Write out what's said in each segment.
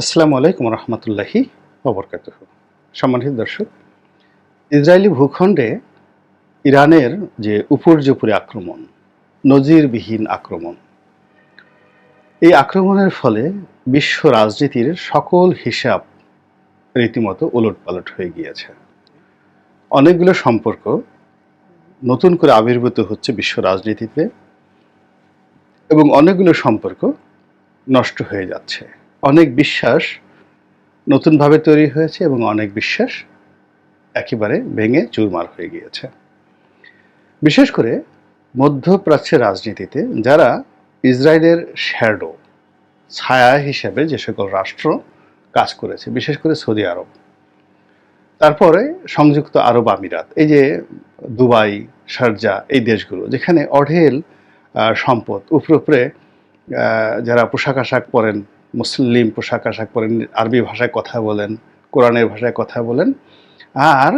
আসসালামু আলাইকুম রহমতুল্লাহি ওবরকাত সম্মানিত দর্শক, ইসরায়েলি ভূখণ্ডে ইরানের যে উপর্যুপুরে আক্রমণ, নজিরবিহীন আক্রমণ, এই আক্রমণের ফলে বিশ্ব রাজনীতির সকল হিসাব রীতিমতো ওলটপালট হয়ে গিয়েছে। অনেকগুলো সম্পর্ক নতুন করে আবির্ভূত হচ্ছে বিশ্ব রাজনীতিতে এবং অনেকগুলো সম্পর্ক নষ্ট হয়ে যাচ্ছে। অনেক বিশ্বাস নতুনভাবে তৈরি হয়েছে এবং অনেক বিশ্বাস একেবারে ভেঙে চুরমার হয়ে গিয়েছে। বিশেষ করে মধ্যপ্রাচ্যের রাজনীতিতে যারা ইসরায়েলের শ্যাডো, ছায়া হিসেবে যে সকল রাষ্ট্র কাজ করেছে, বিশেষ করে সৌদি আরব, তারপরে সংযুক্ত আরব আমিরাত, এই যে দুবাই, শারজা, এই দেশগুলো, যেখানে অঢেল সম্পদ, উপরে উপরে যারা পোশাক আশাক পরেন মুসলিম পোশাক আশাক পরেন, আরবি ভাষায় কথা বলেন, কোরআনের ভাষায় কথা বলেন। আর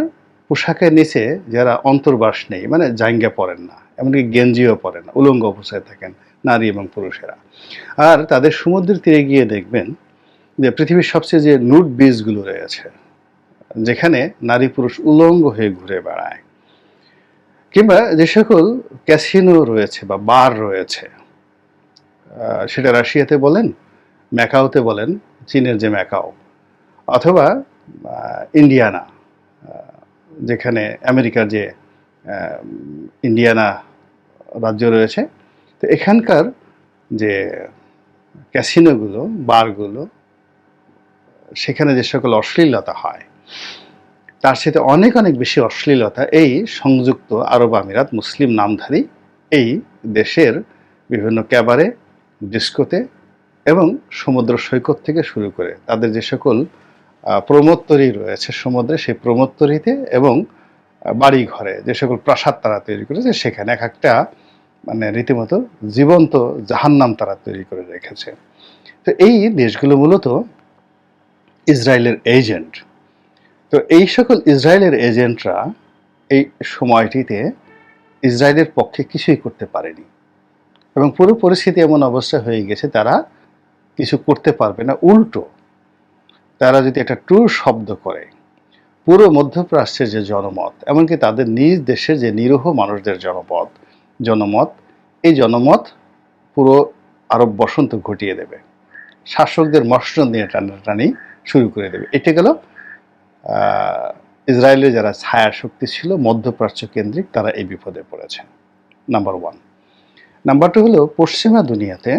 পোশাকের নিচে যারা অন্তর্বাস নেই মানে জাঙ্গা পরেন না, এমনকি গেঞ্জিও পরেন না, উলঙ্গ অবস্থায় থাকেন, নারী এবং পুরুষেরা। আর তাদের সমুদ্রের তীরে গিয়ে দেখবেন যে পৃথিবীর সবচেয়ে যে নুট বীজগুলো রয়েছে, যেখানে নারী পুরুষ উলঙ্গ হয়ে ঘুরে বেড়ায়। কিংবা যে সকল ক্যাসিনো রয়েছে বা বার রয়েছে সেটা রাশিয়াতে বলেন ম্যাকাওতে বলেন, চীনের যে ম্যাকাও, অথবা ইন্ডিয়ানা যেখানে আমেরিকার যে ইন্ডিয়ানা রাজ্য রয়েছে, তো এখানকার যে ক্যাসিনোগুলো, বারগুলো, সেখানে যে সকল অশ্লীলতা হয়, তার সাথে অনেক অনেক বেশি অশ্লীলতা এই সংযুক্ত আরব আমিরাত মুসলিম নামধারী এই দেশের বিভিন্ন ক্যাবারে, ডিস্কোতে এবং সমুদ্র সৈকত থেকে শুরু করে তাদের যে সকল প্রমোত্তরী রয়েছে সমুদ্রে, সেই প্রমোত্তরীতে এবং বাড়ি ঘরে যে সকল প্রাসাদ তারা তৈরি করেছে, সেখানে এক একটা মানে রীতিমতো জীবন্ত জাহান্নাম তারা তৈরি করে রেখেছে। তো এই দেশগুলো মূলত ইসরায়েলের এজেন্ট। তো এই সকল ইসরায়েলের এজেন্টরা এই সময়টিতে ইসরায়েলের পক্ষে কিছুই করতে পারেনি। এবং পুরো পরিস্থিতি এমন অবস্থা হয়ে গেছে, তারা কিছু করতে পারবে না, উল্টো। তারা যদি একটা ট্রু শব্দ করে, পুরো মধ্যপ্রাচ্যের যে জনমত, এমনকি তাদের নিজ দেশের যে নিরীহ মানুষদের জনপদ, জনমত, এই জনমত পুরো আরব বসন্ত ঘটিয়ে দেবে। শাসকদের মসনদ নিয়ে টানাটানি শুরু করে দেবে। এটা গেল ইসরায়েলের যারা ছায়া শক্তি ছিল, মধ্যপ্রাচ্য কেন্দ্রিক, তারা এই বিপদে পড়েছে। নাম্বার ওয়ান নাম্বার টু হলো, পশ্চিমা দুনিয়াতে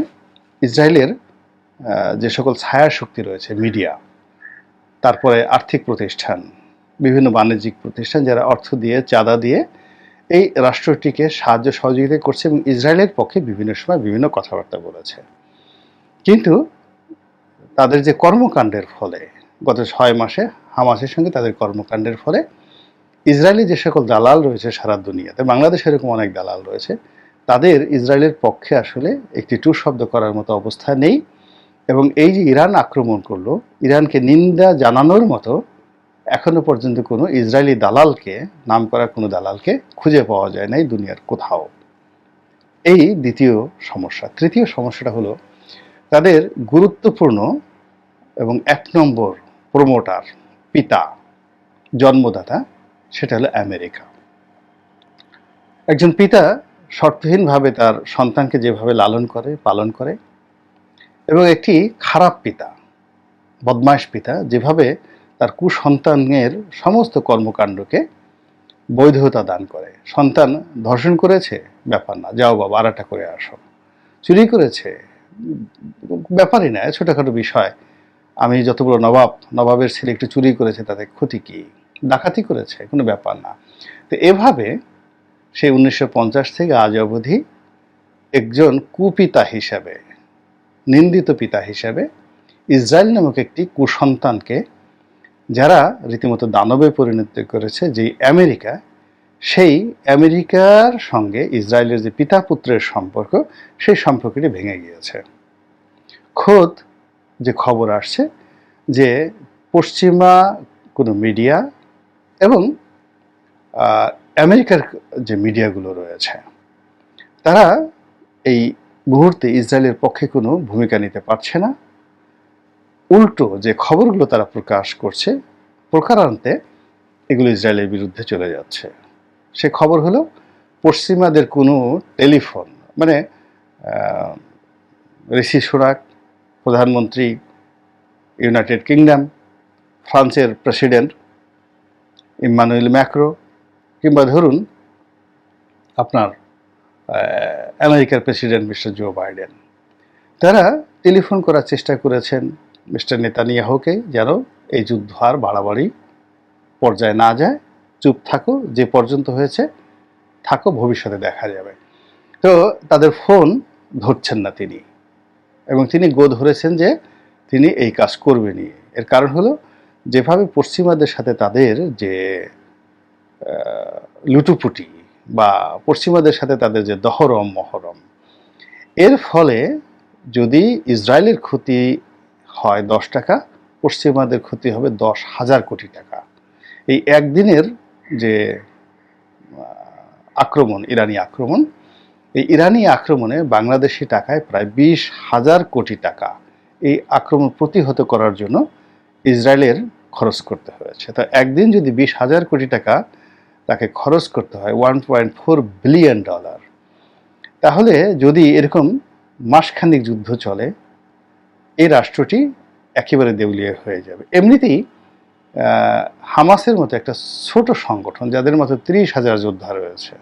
ইসরায়েলের যে সকল ছায়া শক্তি রয়েছে, মিডিয়া, তারপরে আর্থিক প্রতিষ্ঠান, বিভিন্ন বাণিজ্যিক প্রতিষ্ঠান যারা অর্থ দিয়ে, চাঁদা দিয়ে এই রাষ্ট্রটিকে সাহায্য সহযোগিতা করছে এবং ইসরায়েলের পক্ষে বিভিন্ন সময় বিভিন্ন কথাবার্তা বলেছে। কিন্তু তাদের যে কর্মকাণ্ডের ফলে, গত ছয় মাসে হামাসের সঙ্গে তাদের কর্মকাণ্ডের ফলে ইসরায়েলি যে সকল দালাল রয়েছে সারা দুনিয়াতে, বাংলাদেশে এরকম অনেক দালাল রয়েছে, তাদের ইসরায়েলের পক্ষে আসলে একটি টু শব্দ করার মতো অবস্থা নেই। এবং এই যে ইরান আক্রমণ করল, ইরানকে নিন্দা জানানোর মতো এখনও পর্যন্ত কোনো ইসরায়েলি দালালকে নাম করা কোনো দালালকে খুঁজে পাওয়া যায় নাই দুনিয়ার কোথাও। এই দ্বিতীয় সমস্যা। তৃতীয় সমস্যাটা হলো তাদের গুরুত্বপূর্ণ এবং এক নম্বর প্রমোটার পিতা, জন্মদাতা, সেটা হলো আমেরিকা। একজন পিতা শর্তহীনভাবে তার সন্তানকে যেভাবে লালন করে, পালন করে এবং একটি খারাপ পিতা, বদমাশ পিতা, যেভাবে তার কুসন্তানের সমস্ত কর্মকাণ্ডকে বৈধতা দান করে। সন্তান ধর্ষণ করেছে? ব্যাপার না, যাও বাবা আরাটা করে আসো। চুরি করেছে? ব্যাপারই না, ছোটোখাটো বিষয়। আমি যত নবাব, নবাবের ছেলে একটু চুরি করেছে, তাতে ক্ষতি কি? ডাকাতি করেছে? কোনো ব্যাপার না। তো এভাবে সে উনিশশো পঞ্চাশ থেকে আজ অবধি একজন কুপিতা হিসাবে নিন্দিত পিতা হিসাবে ইসরায়েল নামক একটি কুসন্তানকে যারা রীতিমতো দানবে পরিণত করেছে যে আমেরিকা, সেই আমেরিকার সঙ্গে ইসরায়েলের যে পিতা পুত্রের সম্পর্ক, সেই সম্পর্কটি ভেঙে গিয়েছে। খোদ যে খবর আসছে যে পশ্চিমা কোনো মিডিয়া এবং আমেরিকার যে মিডিয়াগুলো রয়েছে, তারা এই মুহূর্তে ইসরায়েলের পক্ষে কোনো ভূমিকা নিতে পারছে না। উল্টো যে খবরগুলো তারা প্রকাশ করছে প্রকারান্তে এগুলো ইসরায়েলের বিরুদ্ধে চলে যাচ্ছে। সে খবর হলো, পশ্চিমাদের কোনো টেলিফোন মানে ঋষি সুরাক, প্রধানমন্ত্রী ইউনাইটেড কিংডম, ফ্রান্সের প্রেসিডেন্ট ইম্মানুয়েল ম্যাক্রো, কিংবা ধরুন আপনার আমেরিকার প্রেসিডেন্ট মিস্টার জো বাইডেন। তারা টেলিফোন করার চেষ্টা করেছেন মিস্টার নেতানিয়াহুকে যেন এই যুদ্ধ আর বাড়াবাড়ি পর্যায়ে না যায়। চুপ থাকো, যে পর্যন্ত হয়েছে থাকো, ভবিষ্যতে দেখা যাবে। তো তাদের ফোন ধরছেন না তিনি। এবং তিনি গো ধরেছেন যে তিনি এই কাজ করবেনই। এর কারণ হলো, যেভাবে পশ্চিমাদের সাথে তাদের যে লুটুপুটি বা পশ্চিমাদের সাথে তাদের যে দহরম, মহরম, এর ফলে যদি ইসরায়েলের ক্ষতি হয় দশ টাকা, পশ্চিমাদের ক্ষতি হবে দশ হাজার কোটি টাকা। এই একদিনের যে আক্রমণ, ইরানি আক্রমণ, এই ইরানি আক্রমণে বাংলাদেশি টাকায় প্রায় বিশ হাজার কোটি টাকা এই আক্রমণ প্রতিহত করার জন্য ইসরায়েলের খরচ করতে হয়েছে। তো একদিন যদি বিশ হাজার কোটি টাকা তাকে খরচ করতে হয় one point four billion dollar তাহলে যদি এরকম মাসখানিক যুদ্ধ চলে, এই রাষ্ট্রটি একেবারে দেউলিয়া হয়ে যাবে। এমনিতেই হামাসের মতো একটা ছোট সংগঠন, যাদের মতো ত্রিশ হাজার যোদ্ধা রয়েছে,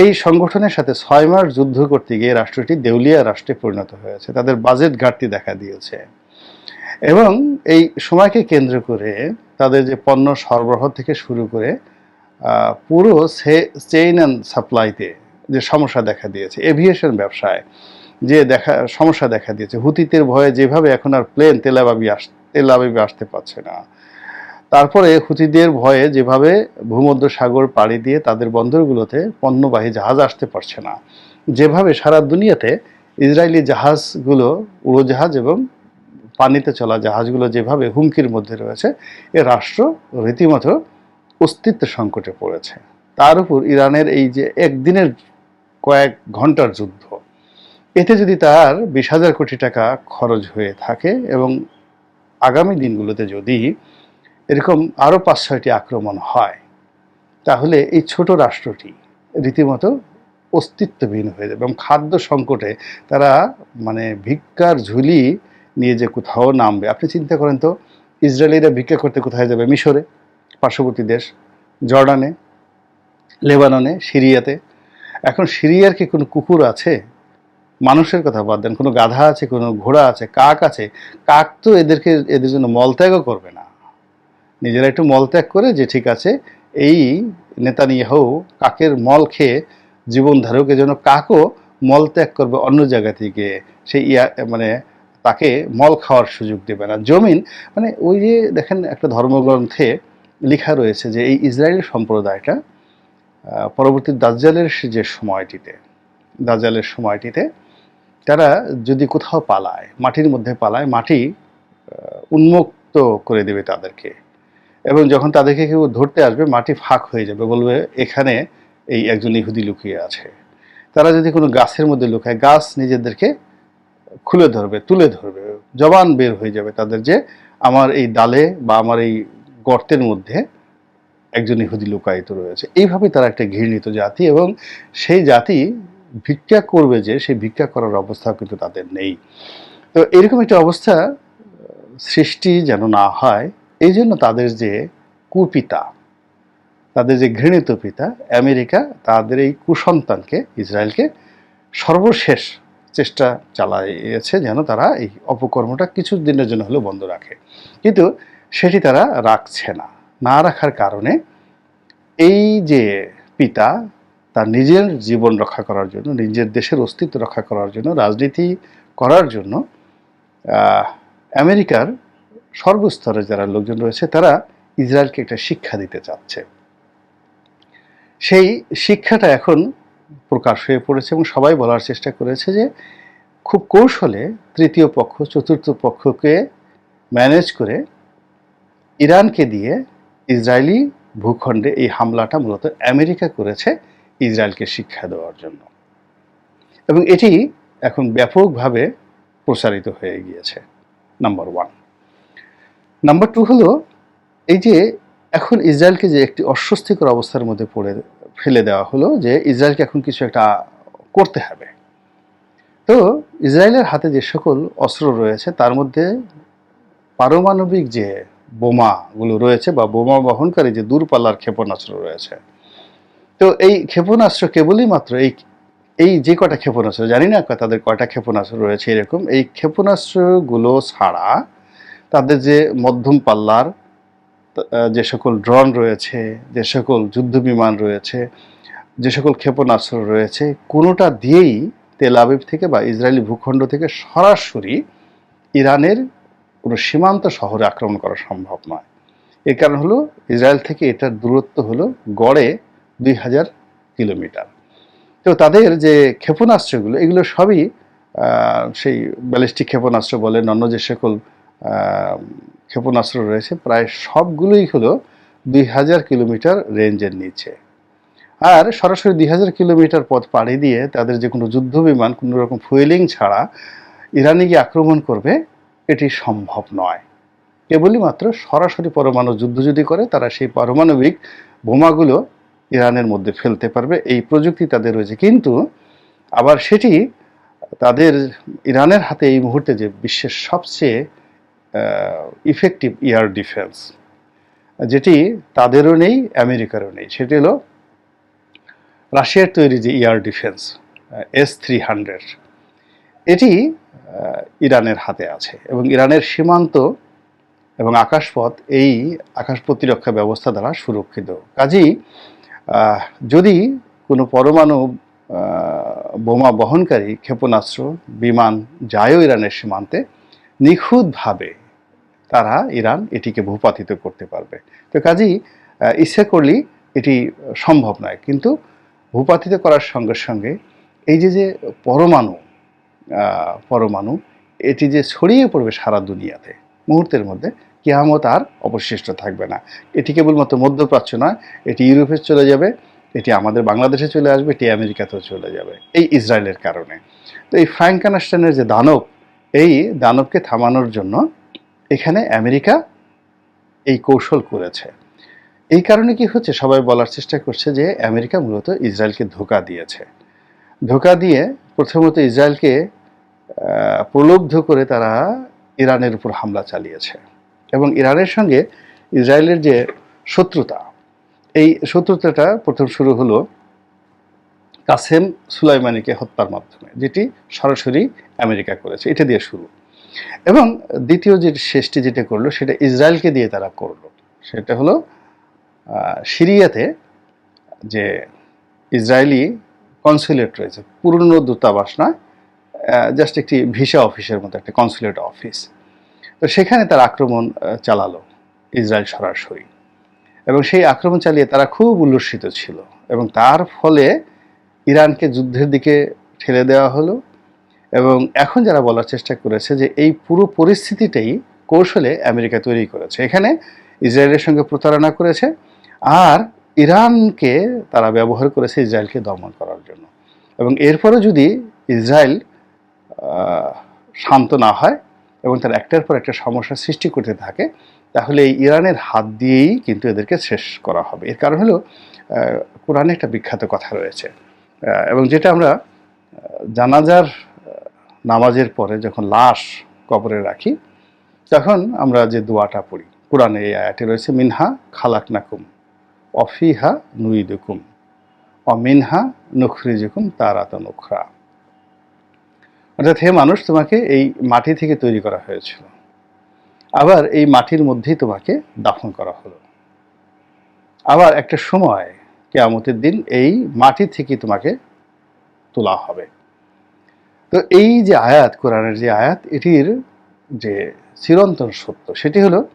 এই সংগঠনের সাথে ছয় মাস যুদ্ধ করতে গিয়ে রাষ্ট্রটি দেউলিয়া রাষ্ট্রে পরিণত হয়েছে। তাদের বাজেট ঘাটতি দেখা দিয়েছে। এবং এই সময়কে কেন্দ্র করে তাদের যে পণ্য সরবরাহ থেকে শুরু করে পুরো চেইন অ্যান্ড সাপ্লাইতে যে সমস্যা দেখা দিয়েছে এভিয়েশন ব্যবসায় যে দেখা, সমস্যা দেখা দিয়েছে হুতিতের ভয়ে যেভাবে এখন আর প্লেন তেলাবাবি আস তেলাবাবি আসতে পারছে না। তারপরে হুতিদের ভয়ে যেভাবে ভূমধ্য সাগর পাড়ি দিয়ে তাদের বন্দরগুলোতে পণ্যবাহী জাহাজ আসতে পারছে না, যেভাবে সারা দুনিয়াতে ইসরায়েলি জাহাজগুলো, উড়োজাহাজ এবং পানিতে চলা জাহাজগুলো যেভাবে হুমকির মধ্যে রয়েছে, এ রাষ্ট্র রীতিমতো অস্তিত্ব সংকটে পড়েছে। তার উপর ইরানের এই যে একদিনের কয়েক ঘণ্টার যুদ্ধ, এতে যদি তার বিশ হাজার কোটি টাকা খরচ হয়ে থাকে এবং আগামী দিনগুলোতে যদি এরকম আরও পাঁচ ছয়টি আক্রমণ হয়, তাহলে এই ছোট রাষ্ট্রটি রীতিমতো অস্তিত্বহীন হয়ে যাবে এবং খাদ্য সংকটে তারা মানে ভিক্ষার ঝুলি নিয়ে যে কোথাও নামবে। আপনি চিন্তা করেন তো, ইসরায়েলিরা ভিক্ষা করতে কোথায় যাবে? মিশরে। পার্শ্ববর্তী দেশ, জর্ডানে, লেবাননে, সিরিয়াতে। এখন সিরিয়ার কি কোনো কুকুর আছে? মানুষের কথা বাদ দেন, কোনো গাধা আছে, কোনো ঘোড়া আছে, কাক আছে? কাক তো এদেরকে, এদের জন্য মলত্যাগও করবে না। নিজেরা একটু মলত্যাগ করে যে ঠিক আছে, এই নেতা নিয়ে নেতানিয়াহু কাকের মল খেয়ে জীবন ধারক যেন কাকও মলত্যাগ করবে অন্য জায়গা থেকে। সেই ইয়া মানে তাকে মল খাওয়ার সুযোগ দেবে না। জমিন মানে ওই যে দেখেন একটা ধর্মগ্রন্থে লেখা রয়েছে যে এই ইসরায়েল সম্প্রদায়টা পরবর্তী দাজ্জালের যে সময়টিতে, দাজ্জালের সময়টিতে তারা যদি কোথাও পালায়, মাটির মধ্যে পালায়, মাটি উন্মুক্ত করে দেবে তাদেরকে। এবং যখন তাদেরকে কেউ ধরতে আসবে, মাটি ফাঁক হয়ে যাবে, বলবে, এখানে এই একজন ইহুদি লুকিয়ে আছে। তারা যদি কোনো গাছের মধ্যে লুকায়, গাছ নিজেদেরকে খুলে ধরবে, তুলে ধরবে, জবান বের হয়ে যাবে তাদের যে, আমার এই ডালে বা আমার এই গর্তের মধ্যে একজন ইহুদি লুকায়িত রয়েছে। এইভাবে তারা একটা ঘৃণিত জাতি এবং সেই জাতি ভিক্ষা করবে যে সেই ভিক্ষা করার অবস্থা কিন্তু তাদের নেই। তো এরকম একটা অবস্থা সৃষ্টি যেন না হয় এই জন্য তাদের যে কুপিতা, তাদের যে ঘৃণিত পিতা, আমেরিকা তাদের এই কুসন্তানকে, ইসরায়েলকে সর্বশেষ চেষ্টা চালাইয়েছে যেন তারা এই অপকর্মটা কিছু দিনের জন্য হলেও বন্ধ রাখে। কিন্তু সেটি তারা রাখছে না না রাখার কারণে এই যে পিতা, তার নিজের জীবন রক্ষা করার জন্য, নিজের দেশের অস্তিত্ব রক্ষা করার জন্য, রাজনীতি করার জন্য আমেরিকার সর্বস্তরে যারা লোকজন রয়েছে, তারা ইসরায়েলকে একটা শিক্ষা দিতে চাচ্ছে। সেই শিক্ষাটা এখন প্রকাশ হয়ে পড়েছে এবং সবাই বলার চেষ্টা করেছে যে খুব কৌশলে তৃতীয় পক্ষ, চতুর্থ পক্ষকে ম্যানেজ করে ইরানকে দিয়ে ইসরায়েলি ভূখণ্ডে এই হামলাটা মূলত আমেরিকা করেছে ইসরায়েলকে শিক্ষা দেওয়ার জন্য। এবং এটি এখন ব্যাপকভাবে প্রসারিত হয়ে গিয়েছে নাম্বার ওয়ান নাম্বার টু হলো, এই যে এখন ইসরায়েলকে যে একটি অস্বস্তিকর অবস্থার মধ্যে পড়ে, ফেলে দেওয়া হলো যে ইসরায়েলকে এখন কিছু একটা করতে হবে। তো ইসরায়েলের হাতে যে সকল অস্ত্র রয়েছে, তার মধ্যে পারমাণবিক যে বোমাগুলো রয়েছে বা বোমা বহনকারী যে দূরপাল্লার ক্ষেপণাস্ত্র রয়েছে। তো এই ক্ষেপণাস্ত্র কেবলই মাত্র এই এই যে কটা ক্ষেপণাস্ত্র, জানি না তাদের কয়টা ক্ষেপণাস্ত্র রয়েছে এরকম, এই ক্ষেপণাস্ত্রগুলো ছাড়া তাদের যে মধ্যম পাল্লার যে সকল ড্রোন রয়েছে, যে সকল যুদ্ধ বিমান রয়েছে, যে সকল ক্ষেপণাস্ত্র রয়েছে, কোনোটা দিয়েই তেল আবিব থেকে বা ইসরায়েলি ভূখণ্ড থেকে সরাসরি ইরানের কোনো সীমান্ত শহরে আক্রমণ করা সম্ভব নয়। এর কারণ হলো, ইসরায়েল থেকে এটার দূরত্ব হলো গড়ে দুই হাজার কিলোমিটার। তো তাদের যে ক্ষেপণাস্ত্রগুলো, এগুলো সবই সেই ব্যালিস্টিক ক্ষেপণাস্ত্র বলেন অন্য যে সকল ক্ষেপণাস্ত্র রয়েছে, প্রায় সবগুলোই হলো দুই হাজার কিলোমিটার রেঞ্জের নিচে। আর সরাসরি দুই হাজার কিলোমিটার পথ পাড়ি দিয়ে তাদের যে কোনো যুদ্ধ বিমান কোনো রকম ফুয়েলিং ছাড়া ইরানে গিয়ে আক্রমণ করবে এটি সম্ভব নয়। কেবলই মাত্র সরাসরি পরমাণু যুদ্ধ যদি করে, তারা সেই পারমাণবিক বোমাগুলো ইরানের মধ্যে ফেলতে পারবে। এই প্রযুক্তি তাদের রয়েছে। কিন্তু আবার সেটি তাদের ইরানের হাতে এই মুহূর্তে যে বিশ্বের সবচেয়ে ইফেক্টিভ এয়ার ডিফেন্স যেটি তাদেরও নেই, আমেরিকারও নেই, সেটি হলো রাশিয়ার তৈরি যে air defence S three hundred এটি ইরানের হাতে আছে এবং ইরানের সীমান্ত এবং আকাশপথ এই আকাশ প্রতিরক্ষা ব্যবস্থা দ্বারা সুরক্ষিত। কাজেই যদি কোনো পরমাণু বোমা বহনকারী ক্ষেপণাস্ত্র বিমান যায়ও ইরানের সীমান্তে, নিখুঁতভাবে তারা ইরান এটিকে ভূপাতিত করতে পারবে। তো কাজেই ইচ্ছে করলেই এটি সম্ভব নয়। কিন্তু ভূপাতিত করার সঙ্গে সঙ্গে এই যে যে পরমাণু পরমাণু, এটি যে ছড়িয়ে পড়বে সারা দুনিয়াতে, মুহূর্তের মধ্যে কেয়ামত আর অবশিষ্ট থাকবে না। এটি কেবলমাত্র মধ্যপ্রাচ্য নয়, এটি ইউরোপে চলে যাবে, এটি আমাদের বাংলাদেশে চলে আসবে, এটি আমেরিকাতেও চলে যাবে, এই ইসরায়েলের কারণে। তো এই ফ্র্যাঙ্কানাস্টানের যে দানব, এই দানবকে থামানোর জন্য এখানে আমেরিকা এই কৌশল করেছে। এই কারণে কি হচ্ছে? সবাই বলার চেষ্টা করছে যে আমেরিকা মূলত ইসরায়েলকে ধোকা দিয়েছে। ধোকা দিয়ে প্রথমত ইসরায়েলকে প্রলুব্ধ করে তারা ইরানের উপর হামলা চালিয়েছে। এবং ইরানের সঙ্গে ইসরায়েলের যে শত্রুতা, এই শত্রুতাটা প্রথম শুরু হলো কাসেম সুলাইমানিকে হত্যার মাধ্যমে, যেটি সরাসরি আমেরিকা করেছে। এটা দিয়ে শুরু। এবং দ্বিতীয় যে শেষটি যেটা করল, সেটা ইসরায়েলকে দিয়ে তারা করল। সেটা হলো সিরিয়াতে যে ইসরায়েলি কনসুলেট রয়েছে, পুরনো দূতাবাস নয় জাস্ট একটি ভিসা অফিসের মতো, একটা কনসুলেট অফিস তো সেখানে তার আক্রমণ চালালো ইসরায়েল সরাসরি। এবং সেই আক্রমণ চালিয়ে তারা খুব উল্লসিত ছিল। এবং তার ফলে ইরানকে যুদ্ধের দিকে ঠেলে দেওয়া হলো। এবং এখন যারা বলার চেষ্টা করেছে যে এই পুরো পরিস্থিতিটাই কৌশলে আমেরিকা তৈরি করেছে। এখানে ইসরায়েলের সঙ্গে প্রতারণা করেছে আর ইরানকে তারা ব্যবহার করেছে ইসরায়েলকে দমন করার জন্য। এবং এরপরও যদি ইসরায়েল শান্ত না হয় এবং তার একটার পর একটা সমস্যার সৃষ্টি করতে থাকে, তাহলে এই ইরানের হাত দিয়েই কিন্তু এদেরকে শেষ করা হবে। এর কারণ হলো কোরআনে একটা বিখ্যাত কথা রয়েছে এবং যেটা আমরা জানাজার নামাজের পরে যখন লাশ কবরে রাখি, তখন আমরা যে দোয়াটা পড়ি, কোরআনে এই আয়াতে রয়েছে, মিনহা খালাক নাকুম অফিহা নুইদুকুম, অমিনহা নুখরিজুকুম তারাত নুখরা অর্থাৎ হে মানুষ, তোমাকে এই মাটি থেকে তৈরি করা হয়েছিল। আবার এই মাটির মধ্যেই তোমাকে দাফন করা হলো। আবার একটা সময়, কেয়ামতের দিন, এই মাটি থেকে তোমাকে তোলা হবে। তো এই যে আয়াত, কোরআনের যে আয়াত, এটির যে চিরন্তন সত্য, সেটি হলো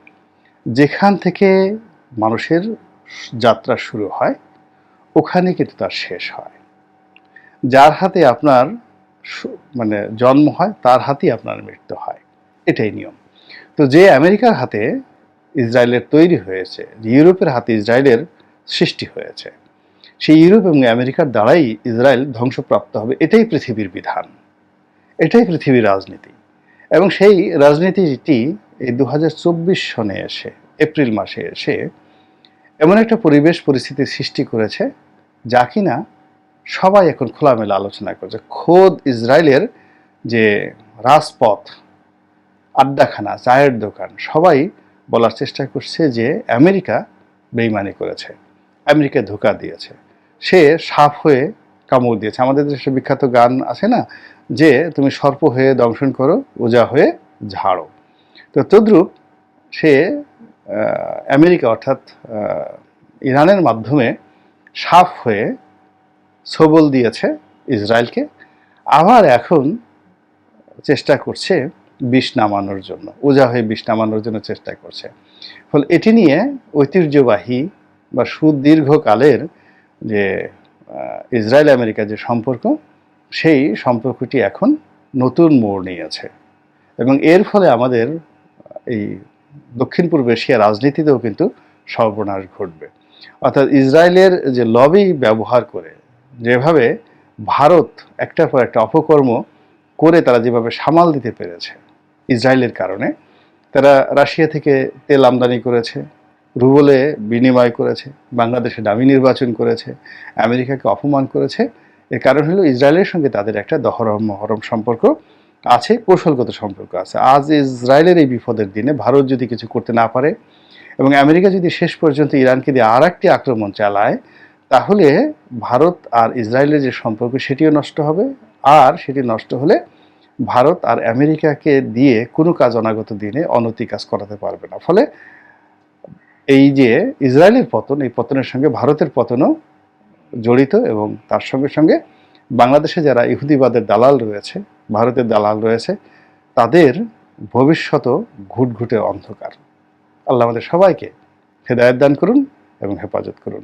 যেখান থেকে মানুষের যাত্রা শুরু হয়, ওখানে কিন্তু তার শেষ হয়। যার হাতে আপনার মানে জন্ম হয়, তার হাতেই আপনার মৃত্যু হয়। এটাই নিয়ম। তো যে আমেরিকার হাতে ইসরায়েলের তৈরি হয়েছে ইউরোপের হাতে ইসরায়েলের সৃষ্টি হয়েছে, সেই ইউরোপ এবং আমেরিকার দ্বারাই ইসরায়েল ধ্বংসপ্রাপ্ত হবে, এটাই পৃথিবীর বিধান। এটাই পৃথিবীর রাজনীতি। এবং সেই রাজনীতিটি এই দু চব্বিশ সনে এসে, এপ্রিল মাসে এসে, এমন একটা পরিবেশ পরিস্থিতি সৃষ্টি করেছে, যা কিনা সবাই এখন খোলামেলা আলোচনা করছে। খোদ ইসরায়েলের যে রাজপথ, আড্ডাখানা, চায়ের দোকান, সবাই বলার চেষ্টা করছে যে আমেরিকা বেইমানি করেছে আমেরিকা ধোকা দিয়েছে। সে সাপ হয়ে কামড় দিয়েছে। আমাদের দেশে বিখ্যাত গান আছে না, যে তুমি সর্প হয়ে দংশন করো, ওজা হয়ে ঝাড়ো। তো তদ্রূপ সে আমেরিকা অর্থাৎ ইরানের মাধ্যমে সাপ হয়ে সবল দিয়েছে ইসরায়েলকে। আবার এখন চেষ্টা করছে বিষ নামানোর জন্য, ওজা হয়ে বিষ নামানোর জন্য চেষ্টা করছে। ফলে এটি নিয়ে ঐতিহ্যবাহী বা সুদীর্ঘকালের যে ইসরায়েল আমেরিকা যে সম্পর্ক, সেই সম্পর্কটি এখন নতুন মোড় নিয়েছে। এবং এর ফলে আমাদের এই দক্ষিণ পূর্ব এশিয়া রাজনীতিতেও কিন্তু সর্বনাশ ঘটবে। অর্থাৎ ইসরায়েলের যে লবি ব্যবহার করে যেভাবে ভারত একটার পর একটা অপকর্ম করে তারা যেভাবে সামাল দিতে পেরেছে ইসরায়েলের কারণে, তারা রাশিয়া থেকে তেল আমদানি করেছে, রুবলে বিনিময় করেছে, বাংলাদেশে দামি নির্বাচন করেছে, আমেরিকাকে অপমান করেছে। এর কারণ হলো ইসরায়েলের সঙ্গে তাদের একটা দহরম মহরম সম্পর্ক আছে, কৌশলগত সম্পর্ক আছে। আজ ইসরায়েলের এই বিপদের দিনে ভারত যদি কিছু করতে না পারে এবং আমেরিকা যদি শেষ পর্যন্ত ইরানকে দিয়ে আর একটি আক্রমণ চালায় তাহলে ভারত আর ইসরায়েলের যে সম্পর্ক সেটিও নষ্ট হবে, আর সেটি নষ্ট হলে ভারত আর আমেরিকাকে দিয়ে কোনো কাজ অনাগত দিনে অনতি কাজ করাতে পারবে না। ফলে এই যে ইসরায়েলের পতন, এই পতনের সঙ্গে ভারতের পতনও জড়িত এবং তার সঙ্গে সঙ্গে বাংলাদেশে যারা ইহুদিবাদের দালাল রয়েছে, ভারতের দালাল রয়েছে, তাদের ভবিষ্যতও ঘুটঘুটে অন্ধকার। আল্লাহ আমাদের সবাইকে হেদায়ত দান করুন এবং হেফাজত করুন।